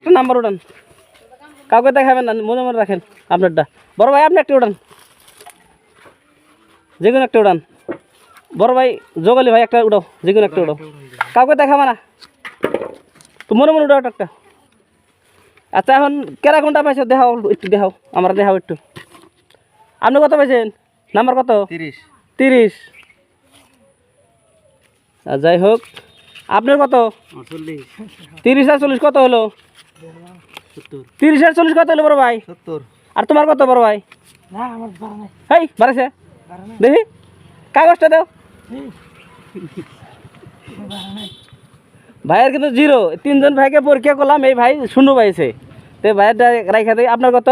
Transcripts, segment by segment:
একটা নাম্বার উঠান। কাউকে দেখাবেন না মনে মনে রাখেন আপনারটা। বড় ভাই আপনি একটা উঠান। যে কোনো একটা উঠান। বড় ভাই যোগালি ভাই একটা উঠাও। যে কোনো একটা উঠাও। কাউকে দেখাবে না। তো মনে মনে উঠাও একটা। আচ্ছা এখন কেরা কোনটা পাইছো দেখাও একটু দেখাও। আমরা দেখাও একটু। আপনি কত পাইছেন? নাম্বার কত? তিরিশ। তিরিশ। আর যাই হোক। আপনার কত? চল্লিশ তিরিশ আর চল্লিশ কত হলো? তিরিশ আর চল্লিশ কত হলো বড় ভাই? সত্তর। আর তোমার কত বড় ভাই? না আমার বাড়া নাই। হেই বাড়াইছে দেখি কাগজটা দাও। ভাইয়ের কিন্তু জিরো। তিনজন ভাইকে পরীক্ষা করলাম এই ভাই শূন্য পাইছে। তো ভাইয়েরটা রাইখা দিই আপনার কত?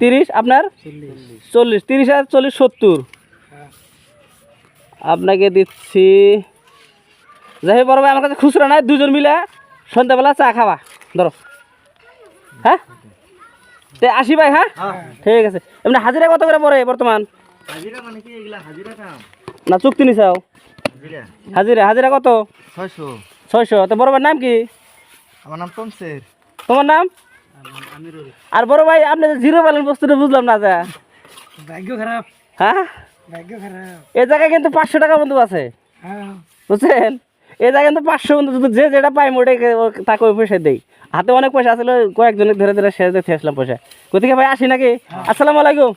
তিরিশ আপনার? চল্লিশ। তিরিশ আর চল্লিশ সত্তর। আপনাকে দিচ্ছি যাই বড় ভাই আমার কাছে খুচরা নাই দুজন মিলে সন্ধ্যাবেলা চা খাওয়া ধরো। হ্যাঁ? তে আসি ভাই হ্যাঁ? ঠিক আছে। এমনি হাজিরা কত করে পড়ে বর্তমান? হাজিরা মানে কি এগুলা? হাজিরা কাম? না চুক্তি নিছাও? হাজিরা। হাজিরা কত? ছয়শো। ছয়শো। তো বড় ভাইয়ের নাম কি? আমার নাম তমসের। তোমার নাম? আর বড় ভাই আপনি জিরো ব্যালেন্স বস্তুটা বুঝলাম না যা। ভাগ্য খারাপ। হ্যাঁ? ভাগ্য খারাপ। এ জায়গায় কিন্তু পাঁচশো টাকা বন্ধু আছে। হ্যাঁ। বুঝছেন? এ জায়গায় কিন্তু পাঁচশো বন্ধু যে যেটা পাই মোটে তাকে ওই পয়সা দেই। হাতে অনেক পয়সা আসলে কয়েকজনের ধরে ধরে শেষ দিয়ে আসলাম পয়সা। কোথেকে ভাই আসি নাকি? আসসালামু আলাইকুম।